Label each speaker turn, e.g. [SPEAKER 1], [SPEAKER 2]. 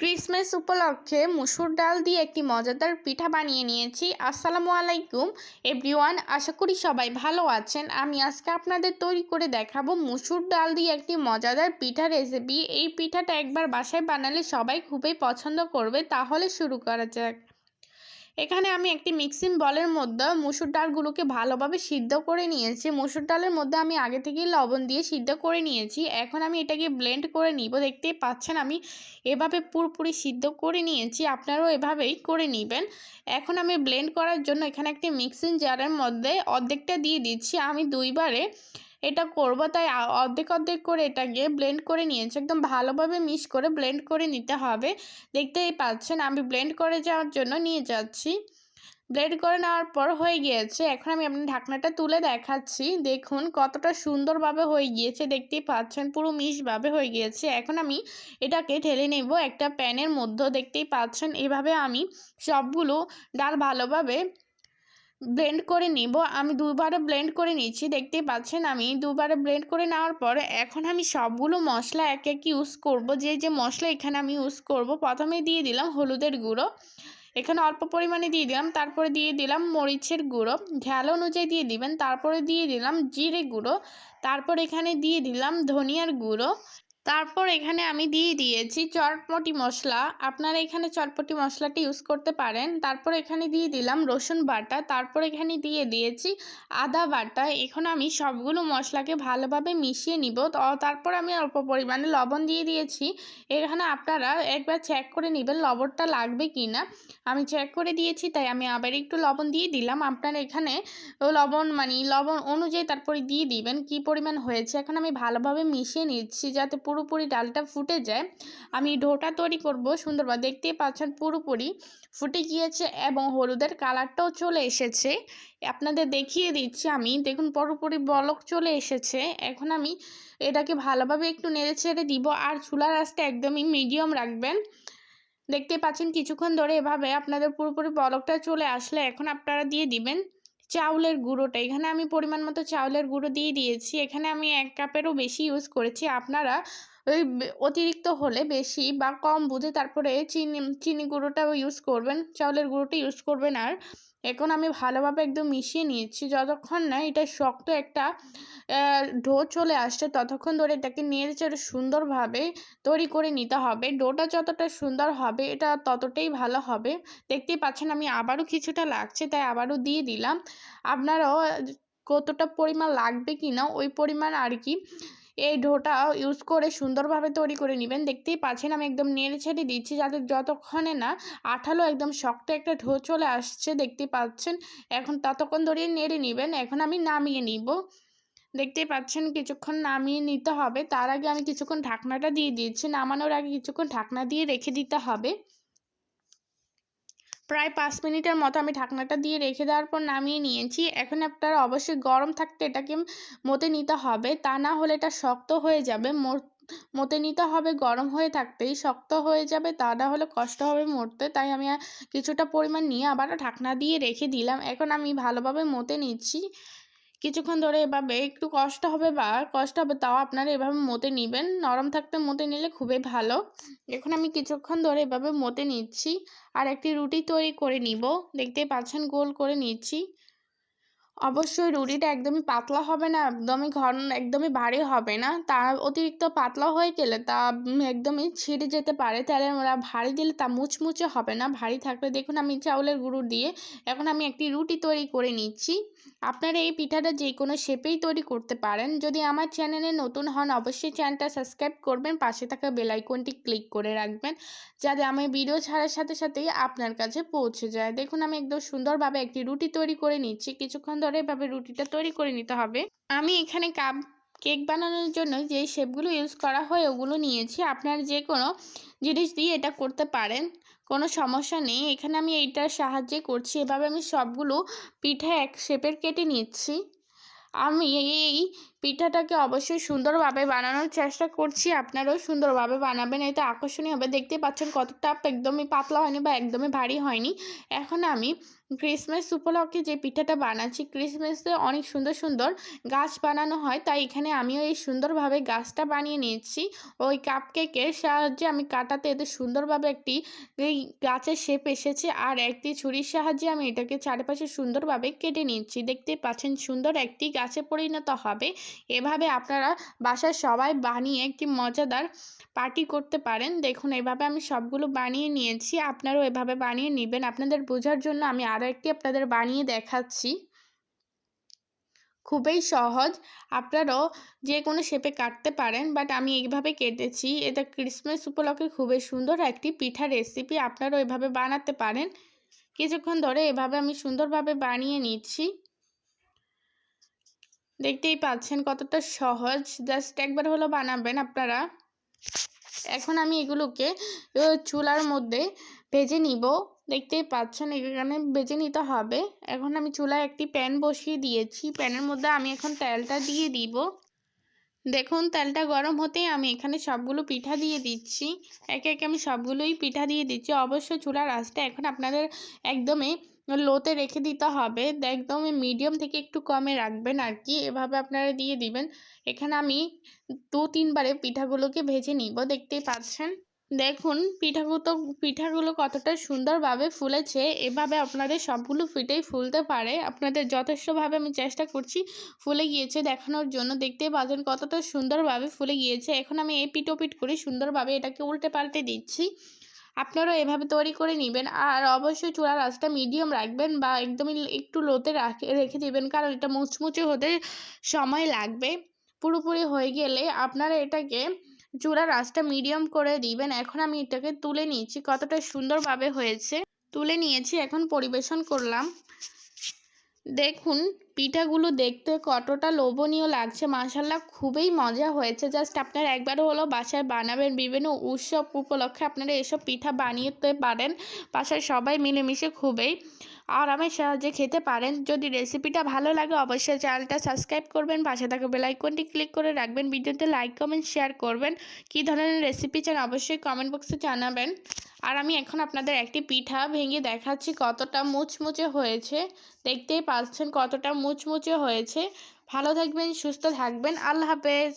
[SPEAKER 1] Christmas উপলক্ষে মুসুর ডাল দিয়ে একটি মজাদার পিঠা বানিয়ে নিয়েছি। আসসালামু আলাইকুম। এভরিওয়ান, আশা করি সবাই ভালো আছেন। আমি আজকে আপনাদের তৈরি করে দেখাবো মুসুর ডাল দিয়ে একটি মজাদার পিঠা রেসিপি এই পিঠাটা একবার বাসায় বানালে সবাই খুবই পছন্দ করবে। তাহলে শুরু করা যাক। এখানে আমি একটি মিক্সিং বলের মধ্যে মুসুর ডালগুলোকে ভালোভাবে সিদ্ধ করে নিয়েছি। মুসুর ডালের মধ্যে আমি আগে থেকেই লবণ দিয়ে সিদ্ধ করে নিয়েছি। এখন আমি এটাকে ব্লেন্ড করে নিব। দেখতেই পাচ্ছেন আমি এভাবে পুরোপুরি সিদ্ধ করে নিয়েছি। আপনারাও এভাবেই করে নেবেন। এখন আমি ব্লেন্ড করার জন্য এখানে একটি মিক্সিং জারের মধ্যে অর্ধেকটা দিয়ে দিচ্ছি। আমি দুইবারে এটা করব। তাই অর্ধেক অর্ধেক করে এটাকে ব্লেন্ড করে নিয়েছি। একদম ভালোভাবে মিক্স করে ব্লেন্ড করে নিতে হবে। দেখতেই পাচ্ছেন, আমি ব্লেন্ড করে যাওয়ার জন্য নিয়ে যাচ্ছি। ব্লেন্ড করে নেওয়ার পর হয়ে গিয়েছে। এখন আমি আপনার ঢাকনাটা তুলে দেখাচ্ছি। দেখুন কতটা সুন্দরভাবে হয়ে গিয়েছে। দেখতেই পাচ্ছেন পুরো মিশভাবে হয়ে গিয়েছে। এখন আমি এটাকে ঢেলে নেব একটা প্যানের মধ্যে। দেখতেই পাচ্ছেন, এভাবে আমি সবগুলো ডাল ভালোভাবে ব্লেন্ড করে নিব। আমি দুবারে ব্লেন্ড করে নিচ্ছি দেখতেই পাচ্ছেন আমি। দুবারে ব্লেন্ড করে নেওয়ার পর এখন আমি সবগুলো মশলা এক এক ইউজ করব। যে যে মশলা এখানে আমি ইউজ করব, প্রথমে দিয়ে দিলাম হলুদের গুঁড়ো। এখানে অল্প পরিমাণে দিয়ে দিলাম, তারপরে দিয়ে দিলাম মরিচের গুঁড়ো। ঝাল অনুযায়ী দিয়ে দিবেন, তারপরে দিয়ে দিলাম জিরে গুঁড়ো। তারপর এখানে দিয়ে দিলাম ধনিয়ার গুঁড়ো। তারপর এখানে আমি দিয়ে দিয়েছি চটপটি মশলা। আপনারা এখানে চটপটি মশলাটি ইউজ করতে পারেন। তারপর এখানে দিয়ে দিলাম রসুন বাটা। তারপর এখানে দিয়ে দিয়েছি আদা বাটা। এখন আমি সবগুলো মশলাকে ভালোভাবে মিশিয়ে নিব। তারপর আমি অল্প পরিমাণে লবণ দিয়ে দিয়েছি। এখানে আপনারা একবার চেক করে নেবেন লবণটা লাগবে কি না আমি চেক করে দিয়েছি, তাই আমি আবার একটু লবণ দিয়ে দিলাম। আপনারা এখানে লবণ মানে লবণ অনুযায়ী তারপরে দিয়ে দিবেন কি পরিমাণ হয়েছে। এখন আমি ভালোভাবে মিশিয়ে নিচ্ছি যাতে পুরোপুরি ডালটা ফুটে যায়, আমি ডোটা তৈরি করব। সুন্দরভাবে দেখতেই পাচ্ছেন পুরোপুরি ফুটে গিয়েছে এবং হলুদের কালারটাও চলে এসেছে। আপনাদের দেখিয়ে দিচ্ছি আমি, দেখুন পুরোপুরি বলক চলে এসেছে। এখন আমি এটাকে ভালোভাবে একটু নেড়ে ছেড়ে দিব আর চুলার আঁচটা একদমই মিডিয়াম রাখবেন। দেখতে পাচ্ছেন কিছুক্ষণ ধরে এভাবে আপনাদের পুরোপুরি বলকটা চলে আসলে এখন আপনারা দিয়ে দিবেন। চাউলের গুঁড়োটা। এখানে আমি পরিমাণ মতো চাউলের গুঁড়ো দিয়ে দিয়েছি। এখানে আমি এক কাপেরও বেশি ইউজ করেছি। আপনারা ওই অতিরিক্ত হলে বেশি বা কম বুঝে তারপরে চিনি চিনি গুঁড়োটাও ইউজ করবেন। চাউলের গুঁড়োটা ইউজ করবেন আর এখন আমি ভালোভাবে একদম মিশিয়ে নিয়েছি। যতক্ষণ না এটা শক্ত একটা ডো চলে আসছে, ততক্ষণ ধরে এটাকে চেড়ে সুন্দরভাবে তৈরি করে নিতে হবে। ডোটা যতটা সুন্দর হবে, এটা ততটাই ভালো হবে। দেখতেই পাচ্ছেন আমি আবারও কিছুটা লাগছে, তাই আবারও দিয়ে দিলাম। আপনারাও কতটা পরিমাণ লাগবে কি না ওই পরিমাণ আর কি। এই ডোটা ইউজ করে সুন্দরভাবে তৈরি করে নেবেন। দেখতেই পাচ্ছেন আমি একদম নেড়ে ছেড়ে দিচ্ছি যাতে যতক্ষণে না আঠালো একদম শক্ত একটা ঢো চলে আসছে, দেখতেই পাচ্ছেন। এখন ততক্ষণ ধরে নেড়ে নেবেন। এখন আমি নামিয়ে নিব। দেখতেই পাচ্ছেন কিছুক্ষণ নামিয়ে নিতে হবে। তার আগে আমি কিছুক্ষণ ঢাকনাটা দিয়ে দিয়েছি নামানোর আগে কিছুক্ষণ ঢাকনা দিয়ে রেখে দিতে হবে। প্রায় পাঁচ মিনিটের মতো আমি ঢাকনাটা দিয়ে রেখে দেওয়ার পর নামিয়ে নিয়েছি। এখন আপনারা অবশ্যই গরম থাকতে এটাকে মতে নিতে হবে। তা না হলে এটা শক্ত হয়ে যাবে। মতে নিতে হবে গরম হয়ে থাকতেই শক্ত হয়ে যাবে। তা না হলে কষ্ট হবে মরতে। তাই আমি কিছুটা পরিমাণ নিয়ে আবারও ঢাকনা দিয়ে রেখে দিলাম। এখন আমি ভালোভাবে মতে নিচ্ছি। কিছুক্ষণ ধরে এভাবে একটু কষ্ট হবে বা কষ্ট হবে তাও আপনারা এভাবে মতে নেবেন। নরম থাকতে মতে নিলে খুবই ভালো। এখন আমি কিছুক্ষণ ধরে এভাবে মতে নিচ্ছি। আর একটি রুটি তৈরি করে নিব। দেখতেই পাচ্ছেন, গোল করে নিচ্ছি। অবশ্যই রুটিটা একদমই পাতলা হবে না, একদমই ঘন, একদমই ভারী হবে না। তা অতিরিক্ত পাতলা হয়ে গেলে তা একদমই ছিঁড়ে যেতে পারে। তাহলে আমরা ভারী দিলে তা মুচমুচে হবে না, ভারী থাকলে দেখুন, আমি চাউলের গুঁড়ো দিয়ে এখন আমি একটি রুটি তৈরি করে নিচ্ছি। আপনারা এই পিঠাটা যে কোনো শেপেই তৈরি করতে পারেন। যদি আমার চ্যানেলে নতুন হন, অবশ্যই চ্যানেলটা সাবস্ক্রাইব করবেন, পাশে থাকা বেলাইকনটি ক্লিক করে রাখবেন, যাতে আমি ভিডিও ছাড়ার সাথে সাথেই আপনার কাছে পৌঁছে যায়। দেখুন, আমি একদম সুন্দরভাবে একটি রুটি তৈরি করে নিচ্ছি। কিছুক্ষণ ধরে এভাবে রুটিটা তৈরি করে নিতে হবে। আমি এখানে কাপ কেক বানানোর জন্য যে শেপগুলো ইউজ করা হয়, ওগুলো নিয়েছি। আপনার যে কোনো জিনিস দিয়ে এটা করতে পারেন। কোনো সমস্যা নেই। এখানে আমি এইটার সাহায্যে করছি। এভাবে আমি সবগুলো পিঠা এক শেপের কেটে নিচ্ছি। আমি এই পিঠাটাকে অবশ্যই সুন্দরভাবে বানানোর চেষ্টা করছি। আপনারাও সুন্দরভাবে বানাবেন। এতে আকর্ষণীয় হবে। দেখতে পাচ্ছেন কতটা একদমই পাতলা হয়নি বা একদমই ভারী হয়নি। এখন আমি ক্রিসমাস উপলক্ষে যে পিঠাটা বানাচ্ছি, ক্রিসমাসে অনেক সুন্দর সুন্দর গাছ বানানো হয়। তাই এখানে আমিও এই সুন্দরভাবে গাছটা বানিয়ে নিয়েছি। ওই কাপ কেকের সাহায্যে আমি কাটাতে এতে সুন্দরভাবে একটি গাছের শেপ এসেছে। আর একটি ছুরির সাহায্যে আমি এটাকে চারপাশে সুন্দরভাবে কেটে নিচ্ছি। দেখতে পাচ্ছেন সুন্দর একটি গাছে পরিণত হবে। এভাবে আপনারা বাসার সবাই বানিয়ে একটি মজাদার পার্টি করতে পারেন। দেখুন, এভাবে আমি সবগুলো বানিয়ে নিয়েছি। আপনারাও এভাবে বানিয়ে নেবেন। আপনাদের বোঝার জন্য আমি আরও একটি আপনাদের বানিয়ে দেখাচ্ছি। খুবই সহজ। আপনারাও যে কোনো শেপে কাটতে পারেন বাট আমি এইভাবে কেটেছি। এটা ক্রিসমাস উপলক্ষে খুবই সুন্দর একটি পিঠা রেসিপি আপনারাও এভাবে বানাতে পারেন। কিছুক্ষণ ধরে এভাবে আমি সুন্দরভাবে বানিয়ে নিচ্ছি। দেখতেই পাচ্ছেন কতটা সহজ। জাস্ট একবার হলো বানাবেন আপনারা। এখন আমি এগুলোকে চুলার মধ্যে ভেজে নিব। দেখতেই পাচ্ছেন, এখানে ভেজে নিতে হবে। এখন আমি চুলায় একটি প্যান বসিয়ে দিয়েছি। প্যানের মধ্যে আমি এখন তেলটা দিয়ে দিব। দেখুন, তেলটা গরম হতেই আমি এখানে সবগুলো পিঠা দিয়ে দিচ্ছি। একে একে আমি সবগুলোই পিঠা দিয়ে দিচ্ছি। অবশ্য চুলার আঁচটা এখন আপনাদের একদমই লোতে রেখে দিতে হবে। একদম মিডিয়াম থেকে একটু কমে রাখবেন আর কি। এভাবে আপনারা দিয়ে দিবেন। এখানে আমি দু তিনবারে পিঠাগুলোকে ভেজে নিব। দেখতেই পাচ্ছেন। দেখুন, পিঠাগুলো পিঠাগুলো কতটা সুন্দরভাবে ফুলেছে। এভাবে আপনাদের সবগুলো পিঠেই ফুলতে পারে। আপনাদের যথেষ্টভাবে আমি চেষ্টা করছি ফুলে গিয়েছে দেখানোর জন্য। দেখতেই পাচ্ছেন কতটা সুন্দরভাবে ফুলে গিয়েছে। এখন আমি এই পিঠ পিঠ করে সুন্দরভাবে এটাকে উল্টে পাল্টে দিচ্ছি। আপনারাও এভাবে তৈরি করে নেবেন। আর অবশ্যই চূড়ার আঁচটা মিডিয়াম রাখবেন বা একদমই একটু লোতে রাখে, রেখে দেবেন, কারণ এটা মুচমুচে হতে সময় লাগবে। পুরোপুরি হয়ে গেলে আপনারা এটাকে চূড়ার আঁচটা মিডিয়াম করে দিবেন। এখন আমি এটাকে তুলে নিয়েছি। কতটা সুন্দরভাবে হয়েছে। তুলে নিয়েছি, এখন পরিবেশন করলাম। দেখুন, পিঠাগুলো দেখতে কতটা লোভনীয় লাগছে। মাসাল্লাহ খুবই মজা হয়েছে। জাস্ট আপনারা একবার হলো বাসায় বানাবেন। বিভিন্ন উৎসব উপলক্ষে আপনারা এসব পিঠা বানিয়েতে পারেন। বাসায় সবাই মিলেমিশে খুবই আরামের সাহায্যে খেতে পারেন। যদি রেসিপিটা ভালো লাগে, অবশ্যই চ্যানেলটা সাবস্ক্রাইব করবেন। পাশে থাকা বেলাইকনটি ক্লিক করে রাখবেন। ভিডিওতে লাইক কমেন্ট শেয়ার করবেন। কী ধরনের রেসিপি চান অবশ্যই কমেন্ট বক্সে জানাবেন। আর আমি এখন আপনাদের একটি পিঠা ভেঙে দেখাচ্ছি, কতটা মুচমুচে হয়েছে। দেখতেই পাচ্ছেন কতটা মুচমুচে হয়েছে। ভালো থাকবেন, সুস্থ থাকবেন। আল্লাহ হাফেজ।